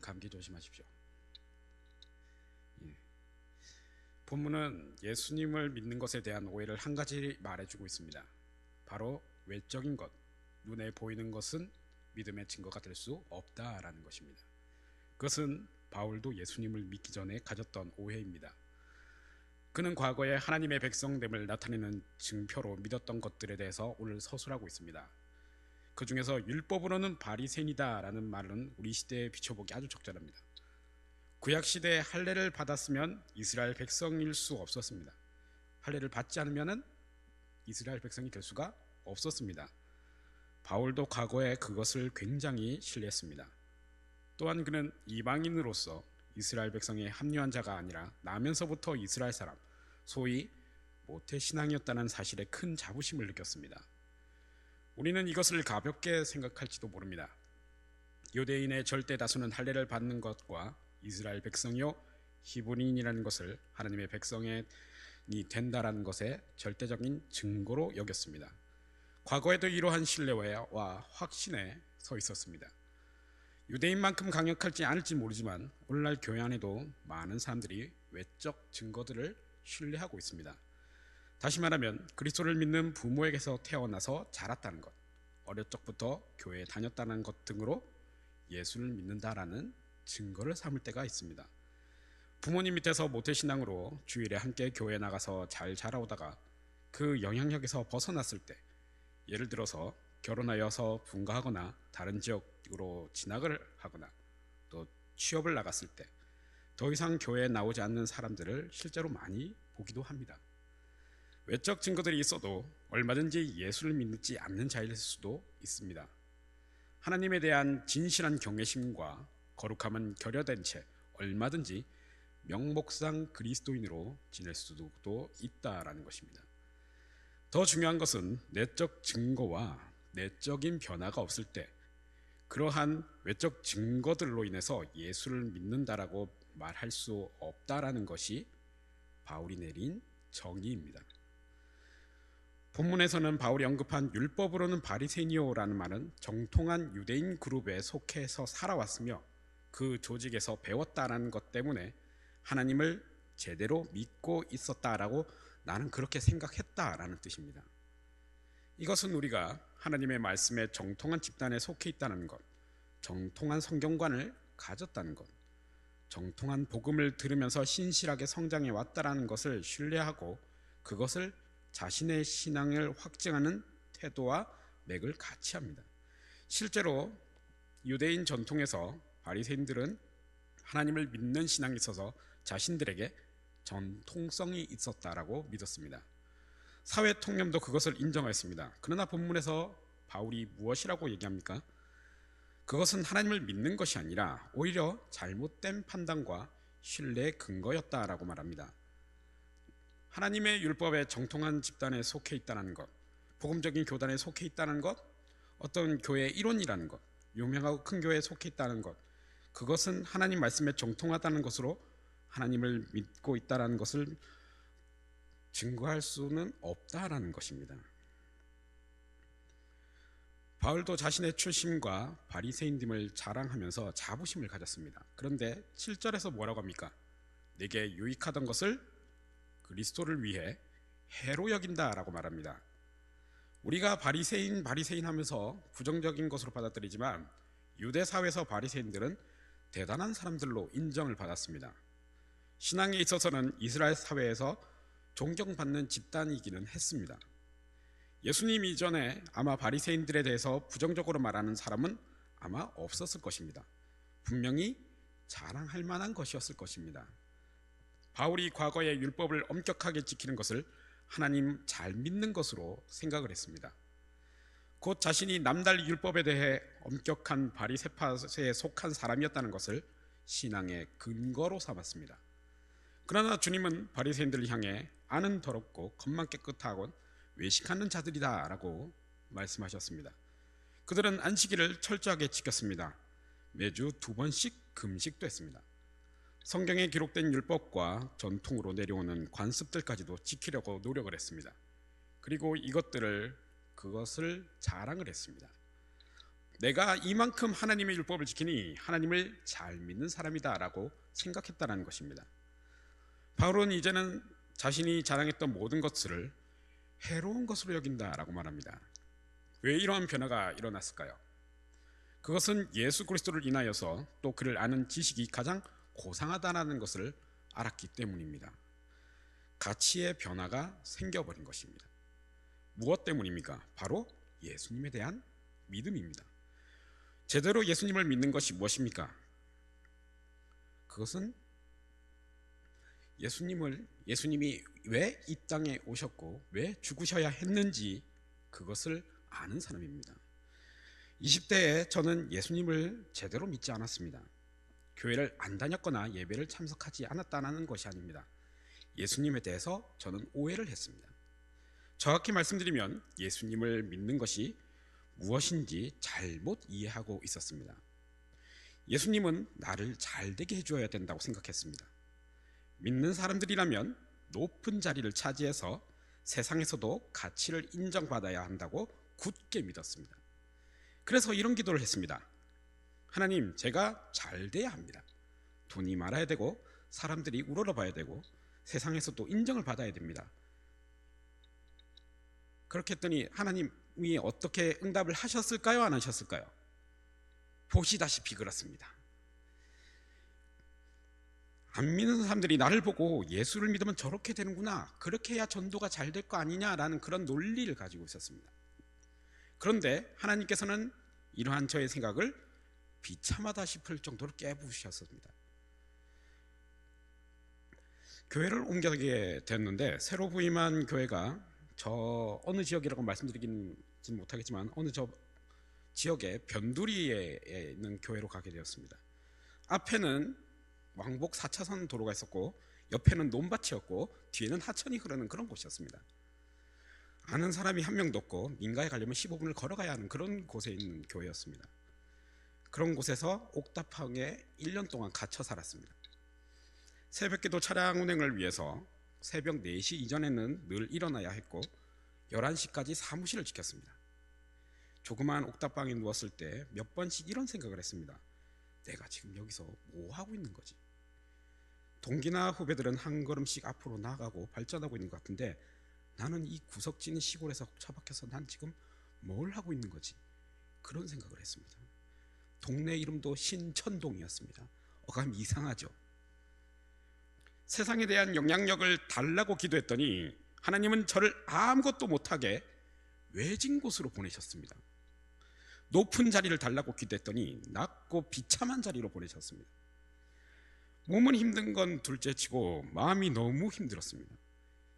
감기 조심하십시오. 예. 본문은 예수님을 믿는 것에 대한 오해를 한 가지 말해주고 있습니다. 바로 외적인 것, 눈에 보이는 것은 믿음의 증거가 될 수 없다라는 것입니다. 그것은 바울도 예수님을 믿기 전에 가졌던 오해입니다. 그는 과거에 하나님의 백성됨을 나타내는 증표로 믿었던 것들에 대해서 오늘 서술하고 있습니다. 그 중에서 율법으로는 바리새인이다라는 말은 우리 시대에 비춰보기 아주 적절합니다. 구약 시대에 할례를 받았으면 이스라엘 백성일 수 없었습니다. 할례를 받지 않으면은 이스라엘 백성이 될 수가 없었습니다. 바울도 과거에 그것을 굉장히 신뢰했습니다. 또한 그는 이방인으로서 이스라엘 백성에 합류한 자가 아니라 나면서부터 이스라엘 사람, 소위 모태 신앙이었다는 사실에 큰 자부심을 느꼈습니다. 우리는 이것을 가볍게 생각할지도 모릅니다. 유대인의 절대 다수는 할례를 받는 것과 이스라엘 백성이요 히브리인이라는 것을 하나님의 백성이 된다라는 것의 절대적인 증거로 여겼습니다. 과거에도 이러한 신뢰와 확신에 서 있었습니다. 유대인만큼 강력할지 않을지 모르지만 오늘날 교회 안에도 많은 사람들이 외적 증거들을 신뢰하고 있습니다. 다시 말하면 그리스도를 믿는 부모에게서 태어나서 자랐다는 것, 어렸 적부터 교회에 다녔다는 것 등으로 예수를 믿는다라는 증거를 삼을 때가 있습니다. 부모님 밑에서 모태신앙으로 주일에 함께 교회 나가서 잘 자라오다가 그 영향력에서 벗어났을 때 예를 들어서 결혼하여서 분가하거나 다른 지역으로 진학을 하거나 또 취업을 나갔을 때 더 이상 교회에 나오지 않는 사람들을 실제로 많이 보기도 합니다. 외적 증거들이 있어도 얼마든지 예수를 믿지 않는 자일 수도 있습니다. 하나님에 대한 진실한 경외심과 거룩함은 결여된 채 얼마든지 명목상 그리스도인으로 지낼 수도 있다라는 것입니다. 더 중요한 것은 내적 증거와 내적인 변화가 없을 때 그러한 외적 증거들로 인해서 예수를 믿는다라고 말할 수 없다라는 것이 바울이 내린 정의입니다. 본문에서는 바울이 언급한 율법으로는 바리새니오라는 말은 정통한 유대인 그룹에 속해서 살아왔으며 그 조직에서 배웠다라는 것 때문에 하나님을 제대로 믿고 있었다라고 나는 그렇게 생각했다라는 뜻입니다. 이것은 우리가 하나님의 말씀에 정통한 집단에 속해 있다는 것, 정통한 성경관을 가졌다는 것, 정통한 복음을 들으면서 신실하게 성장해 왔다라는 것을 신뢰하고 그것을 자신의 신앙을 확증하는 태도와 맥을 같이 합니다. 실제로 유대인 전통에서 바리새인들은 하나님을 믿는 신앙이 있어서 자신들에게 전통성이 있었다라고 믿었습니다. 사회 통념도 그것을 인정했습니다. 그러나 본문에서 바울이 무엇이라고 얘기합니까? 그것은 하나님을 믿는 것이 아니라 오히려 잘못된 판단과 신뢰의 근거였다라고 말합니다. 하나님의 율법에 정통한 집단에 속해 있다는 것, 복음적인 교단에 속해 있다는 것, 어떤 교회의 일원이라는 것, 유명하고 큰 교회에 속해 있다는 것, 그것은 하나님 말씀에 정통하다는 것으로 하나님을 믿고 있다는 것을 증거할 수는 없다라는 것입니다. 바울도 자신의 출신과 바리새인됨을 자랑하면서 자부심을 가졌습니다. 그런데 7절에서 뭐라고 합니까? 내게 유익하던 것을 그리스도를 위해 해로 여긴다라고 말합니다. 우리가 바리새인 바리새인 하면서 부정적인 것으로 받아들이지만 유대 사회에서 바리새인들은 대단한 사람들로 인정을 받았습니다. 신앙에 있어서는 이스라엘 사회에서 존경받는 집단이기는 했습니다. 예수님 이전에 아마 바리새인들에 대해서 부정적으로 말하는 사람은 아마 없었을 것입니다. 분명히 자랑할 만한 것이었을 것입니다. 바울이 과거의 율법을 엄격하게 지키는 것을 하나님 잘 믿는 것으로 생각을 했습니다. 곧 자신이 남달 율법에 대해 엄격한 바리새파에 속한 사람이었다는 것을 신앙의 근거로 삼았습니다. 그러나 주님은 바리새인들을 향해 아는 더럽고 겉만 깨끗하고 외식하는 자들이다라고 말씀하셨습니다. 그들은 안식일을 철저하게 지켰습니다. 매주 두 번씩 금식도 했습니다. 성경에 기록된 율법과 전통으로 내려오는 관습들까지도 지키려고 노력을 했습니다. 그리고 이것들을 그것을 자랑을 했습니다. 내가 이만큼 하나님의 율법을 지키니 하나님을 잘 믿는 사람이다라고 생각했다라는 것입니다. 바울은 이제는 자신이 자랑했던 모든 것을 해로운 것으로 여긴다라고 말합니다. 왜 이러한 변화가 일어났을까요? 그것은 예수 그리스도를 인하여서 또 그를 아는 지식이 가장 고상하다는 것을 알았기 때문입니다. 가치의 변화가 생겨버린 것입니다. 무엇 때문입니까? 바로 예수님에 대한 믿음입니다. 제대로 예수님을 믿는 것이 무엇입니까? 그것은 예수님을 예수님이 왜 이 땅에 오셨고 왜 죽으셔야 했는지 그것을 아는 사람입니다. 20대에 저는 예수님을 제대로 믿지 않았습니다. 교회를 안 다녔거나 예배를 참석하지 않았다는 것이 아닙니다. 예수님에 대해서 저는 오해를 했습니다. 정확히 말씀드리면 예수님을 믿는 것이 무엇인지 잘못 이해하고 있었습니다. 예수님은 나를 잘 되게 해주어야 된다고 생각했습니다. 믿는 사람들이라면 높은 자리를 차지해서 세상에서도 가치를 인정받아야 한다고 굳게 믿었습니다. 그래서 이런 기도를 했습니다. 하나님, 제가 잘 돼야 합니다. 돈이 많아야 되고 사람들이 우러러봐야 되고 세상에서도 인정을 받아야 됩니다. 그렇게 했더니 하나님이 어떻게 응답을 하셨을까요? 안 하셨을까요? 보시다시피 그렇습니다. 안 믿는 사람들이 나를 보고 예수를 믿으면 저렇게 되는구나. 그렇게 해야 전도가 잘 될 거 아니냐라는 그런 논리를 가지고 있었습니다. 그런데 하나님께서는 이러한 저의 생각을 비참하다 싶을 정도로 깨부셨습니다. 교회를 옮겨게 됐는데 새로 부임한 교회가 저 어느 지역이라고 말씀드리긴 못하겠지만 어느 저 지역의 변두리에 있는 교회로 가게 되었습니다. 앞에는 왕복 4차선 도로가 있었고 옆에는 논밭이었고 뒤에는 하천이 흐르는 그런 곳이었습니다. 아는 사람이 한 명도 없고 민가에 가려면 15분을 걸어가야 하는 그런 곳에 있는 교회였습니다. 그런 곳에서 옥탑방에 1년 동안 갇혀 살았습니다. 새벽기도 차량 운행을 위해서 새벽 4시 이전에는 늘 일어나야 했고 11시까지 사무실을 지켰습니다. 조그마한 옥탑방에 누웠을 때 몇 번씩 이런 생각을 했습니다. 내가 지금 여기서 뭐 하고 있는 거지? 동기나 후배들은 한 걸음씩 앞으로 나가고 발전하고 있는 것 같은데 나는 이 구석진 시골에서 처박혀서 난 지금 뭘 하고 있는 거지? 그런 생각을 했습니다. 동네 이름도 신천동이었습니다. 어감 이상하죠. 세상에 대한 영향력을 달라고 기도했더니 하나님은 저를 아무것도 못하게 외진 곳으로 보내셨습니다. 높은 자리를 달라고 기도했더니 낮고 비참한 자리로 보내셨습니다. 몸은 힘든 건 둘째치고 마음이 너무 힘들었습니다.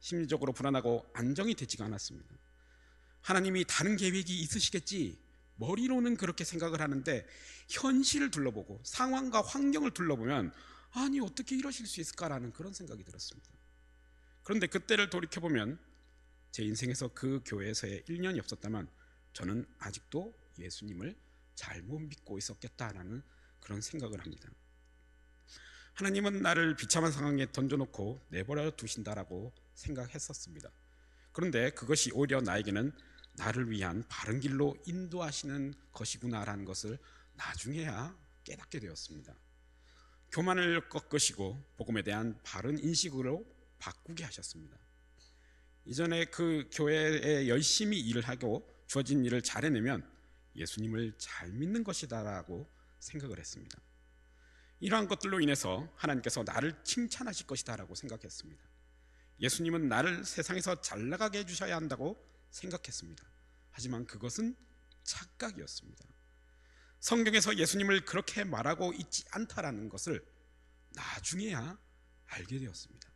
심리적으로 불안하고 안정이 되지가 않았습니다. 하나님이 다른 계획이 있으시겠지 머리로는 그렇게 생각을 하는데 현실을 둘러보고 상황과 환경을 둘러보면 아니 어떻게 이러실 수 있을까라는 그런 생각이 들었습니다. 그런데 그때를 돌이켜 보면 제 인생에서 그 교회에서의 1년이 없었다면 저는 아직도 예수님을 잘못 믿고 있었겠다라는 그런 생각을 합니다. 하나님은 나를 비참한 상황에 던져놓고 내버려 두신다라고 생각했었습니다. 그런데 그것이 오히려 나에게는 나를 위한 바른 길로 인도하시는 것이구나라는 것을 나중에야 깨닫게 되었습니다. 교만을 꺾으시고 복음에 대한 바른 인식으로 바꾸게 하셨습니다. 이전에 그 교회에 열심히 일을 하고 주어진 일을 잘 해내면 예수님을 잘 믿는 것이다라고 생각을 했습니다. 이러한 것들로 인해서 하나님께서 나를 칭찬하실 것이다라고 생각했습니다. 예수님은 나를 세상에서 잘 나가게 해주셔야 한다고 생각했습니다. 하지만 그것은 착각이었습니다. 성경에서 예수님을 그렇게 말하고 있지 않다라는 것을 나중에야 알게 되었습니다.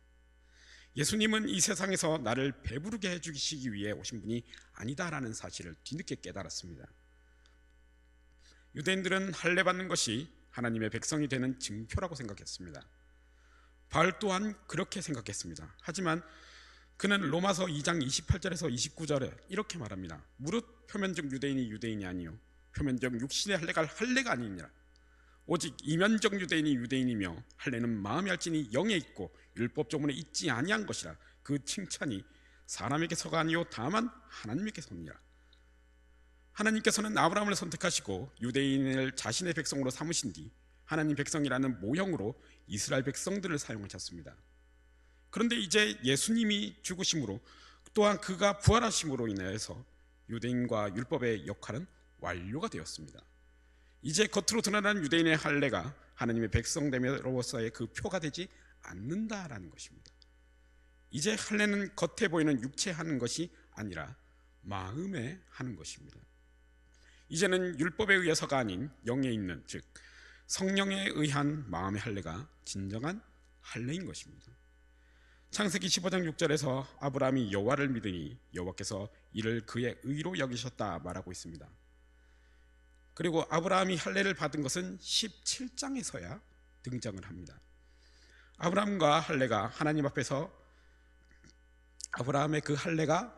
예수님은 이 세상에서 나를 배부르게 해주시기 위해 오신 분이 아니다라는 사실을 뒤늦게 깨달았습니다. 유대인들은 할례 받는 것이 하나님의 백성이 되는 증표라고 생각했습니다. 바울 또한 그렇게 생각했습니다. 하지만 그는 로마서 2장 28절에서 29절에 이렇게 말합니다. 무릇 표면적 유대인이 유대인이 아니요 표면적 육신의 할례가 할례가 아니니라. 오직 이면적 유대인이 유대인이며 할례는 마음이 할지니 영에 있고 율법 조문에 있지 아니한 것이라. 그 칭찬이 사람에게서가 아니요 다만 하나님에게서니라. 하나님께서는 아브라함을 선택하시고 유대인을 자신의 백성으로 삼으신 뒤 하나님 백성이라는 모형으로 이스라엘 백성들을 사용하셨습니다. 그런데 이제 예수님이 죽으심으로 또한 그가 부활하심으로 인해서 유대인과 율법의 역할은 완료가 되었습니다. 이제 겉으로 드러나는 유대인의 할례가 하나님의 백성됨으로서의 그 표가 되지 않는다라는 것입니다. 이제 할례는 겉에 보이는 육체 하는 것이 아니라 마음에 하는 것입니다. 이제는 율법에 의해서가 아닌 영에 있는 즉 성령에 의한 마음의 할례가 진정한 할례인 것입니다. 창세기 15장 6절에서 아브라함이 여호와를 믿으니 여호와께서 이를 그의 의로 여기셨다 말하고 있습니다. 그리고 아브라함이 할례를 받은 것은 17장에서야 등장을 합니다. 아브라함과 할례가 하나님 앞에서 아브라함의 그 할례가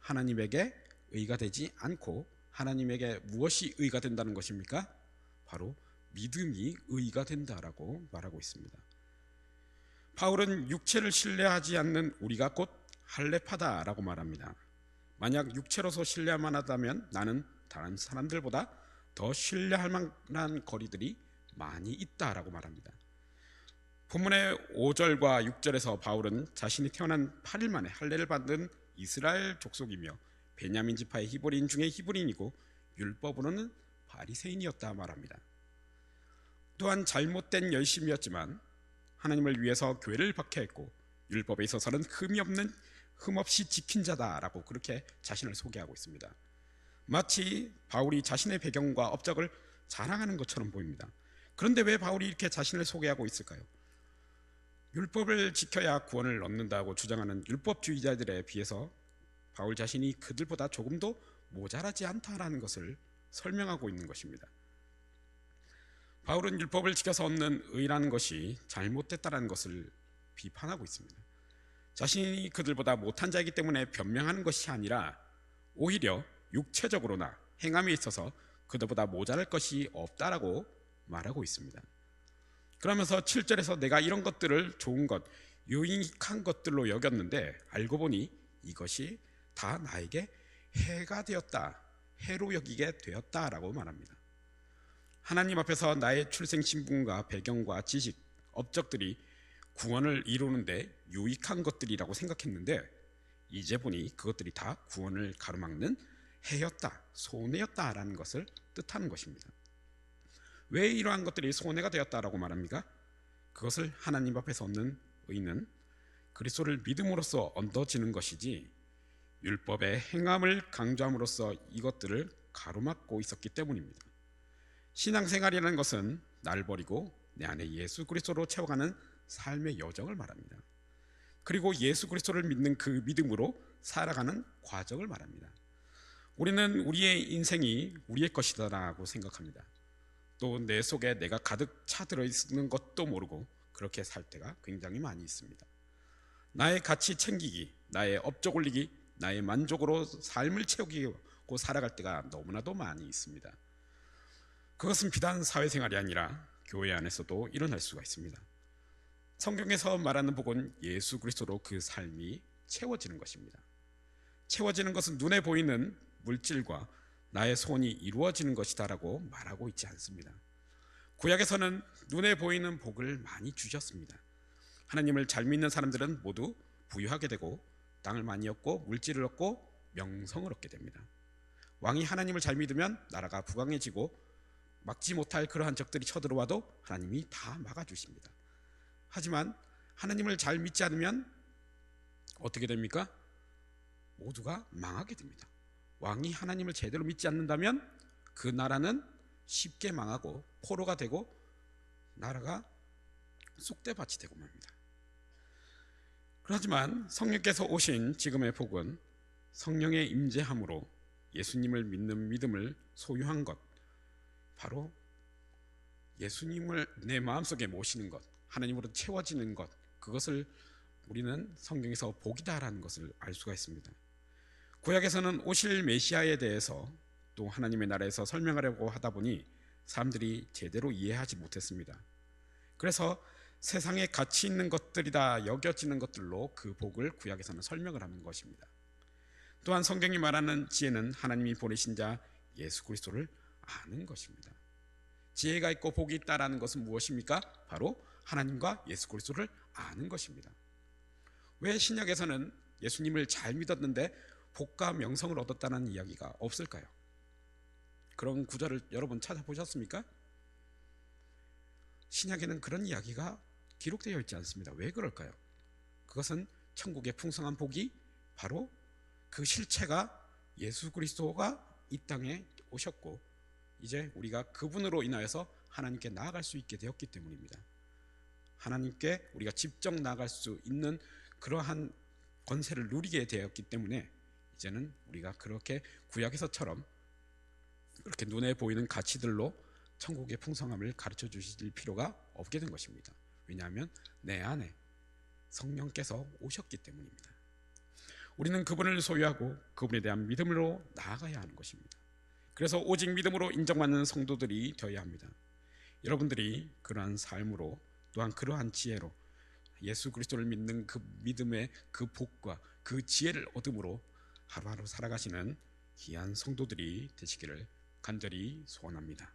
하나님에게 의가 되지 않고 하나님에게 무엇이 의가 된다는 것입니까? 바로 믿음이 의가 된다라고 말하고 있습니다. 바울은 육체를 신뢰하지 않는 우리가 곧 할례파다라고 말합니다. 만약 육체로서 신뢰만 하다면 나는 다른 사람들보다 더 신뢰할 만한 거리들이 많이 있다라고 말합니다. 본문의 5절과 6절에서 바울은 자신이 태어난 8일 만에 할례를 받은 이스라엘 족속이며 베냐민 지파의 히브리인 중에 히브리인이고 율법으로는 바리새인이었다 말합니다. 또한 잘못된 열심이었지만 하나님을 위해서 교회를 박해했고 율법에 있어서는 흠이 없는 흠 없이 지킨 자다라고 그렇게 자신을 소개하고 있습니다. 마치 바울이 자신의 배경과 업적을 자랑하는 것처럼 보입니다. 그런데 왜 바울이 이렇게 자신을 소개하고 있을까요? 율법을 지켜야 구원을 얻는다고 주장하는 율법주의자들에 비해서 바울 자신이 그들보다 조금도 모자라지 않다라는 것을 설명하고 있는 것입니다. 바울은 율법을 지켜서 얻는 의라는 것이 잘못됐다라는 것을 비판하고 있습니다. 자신이 그들보다 못한 자이기 때문에 변명하는 것이 아니라 오히려 육체적으로나 행함에 있어서 그들보다 모자랄 것이 없다라고 말하고 있습니다. 그러면서 7절에서 내가 이런 것들을 좋은 것, 유익한 것들로 여겼는데 알고 보니 이것이 다 나에게 해가 되었다, 해로 여기게 되었다라고 말합니다. 하나님 앞에서 나의 출생 신분과 배경과 지식, 업적들이 구원을 이루는데 유익한 것들이라고 생각했는데 이제 보니 그것들이 다 구원을 가로막는 해였다, 손해였다라는 것을 뜻하는 것입니다. 왜 이러한 것들이 손해가 되었다라고 말합니까? 그것을 하나님 앞에서 얻는 의는 그리스도를 믿음으로써 얻어지는 것이지 율법의 행함을 강조함으로써 이것들을 가로막고 있었기 때문입니다. 신앙생활이라는 것은 날 버리고 내 안에 예수 그리스도로 채워가는 삶의 여정을 말합니다. 그리고 예수 그리스도를 믿는 그 믿음으로 살아가는 과정을 말합니다. 우리는 우리의 인생이 우리의 것이다라고 생각합니다. 또 내 속에 내가 가득 차 들어 있는 것도 모르고 그렇게 살 때가 굉장히 많이 있습니다. 나의 가치 챙기기, 나의 업적 올리기, 나의 만족으로 삶을 채우고 살아갈 때가 너무나도 많이 있습니다. 그것은 비단 사회생활이 아니라 교회 안에서도 일어날 수가 있습니다. 성경에서 말하는 복은 예수 그리스도로 그 삶이 채워지는 것입니다. 채워지는 것은 눈에 보이는 물질과 나의 소원이 이루어지는 것이다라고 말하고 있지 않습니다. 구약에서는 눈에 보이는 복을 많이 주셨습니다. 하나님을 잘 믿는 사람들은 모두 부유하게 되고 땅을 많이 얻고 물질을 얻고 명성을 얻게 됩니다. 왕이 하나님을 잘 믿으면 나라가 부강해지고 막지 못할 그러한 적들이 쳐들어와도 하나님이 다 막아주십니다. 하지만 하나님을 잘 믿지 않으면 어떻게 됩니까? 모두가 망하게 됩니다. 왕이 하나님을 제대로 믿지 않는다면 그 나라는 쉽게 망하고 포로가 되고 나라가 쑥대밭이 되고 맙니다. 하지만 성령께서 오신 지금의 복은 성령의 임재함으로 예수님을 믿는 믿음을 소유한 것 바로 예수님을 내 마음속에 모시는 것 하나님으로 채워지는 것 그것을 우리는 성경에서 복이다라는 것을 알 수가 있습니다. 구약에서는 오실 메시아에 대해서 또 하나님의 나라에서 설명하려고 하다 보니 사람들이 제대로 이해하지 못했습니다. 그래서 세상에 가치 있는 것들이다 여겨지는 것들로 그 복을 구약에서는 설명을 하는 것입니다. 또한 성경이 말하는 지혜는 하나님이 보내신 자 예수 그리스도를 아는 것입니다. 지혜가 있고 복이 있다라는 것은 무엇입니까? 바로 하나님과 예수 그리스도를 아는 것입니다. 왜 신약에서는 예수님을 잘 믿었는데 복과 명성을 얻었다는 이야기가 없을까요? 그런 구절을 여러분 찾아보셨습니까? 신약에는 그런 이야기가 기록되어 있지 않습니다. 왜 그럴까요? 그것은 천국의 풍성한 복이 바로 그 실체가 예수 그리스도가 이 땅에 오셨고 이제 우리가 그분으로 인하여서 하나님께 나아갈 수 있게 되었기 때문입니다. 하나님께 우리가 직접 나아갈 수 있는 그러한 권세를 누리게 되었기 때문에 이제는 우리가 그렇게 구약에서처럼 그렇게 눈에 보이는 가치들로 천국의 풍성함을 가르쳐 주실 필요가 없게 된 것입니다. 왜냐하면 내 안에 성령께서 오셨기 때문입니다. 우리는 그분을 소유하고 그분에 대한 믿음으로 나아가야 하는 것입니다. 그래서 오직 믿음으로 인정받는 성도들이 되어야 합니다. 여러분들이 그러한 삶으로 또한 그러한 지혜로 예수 그리스도를 믿는 그 믿음의 그 복과 그 지혜를 얻음으로 하루하루 살아가시는 귀한 성도들이 되시기를 간절히 소원합니다.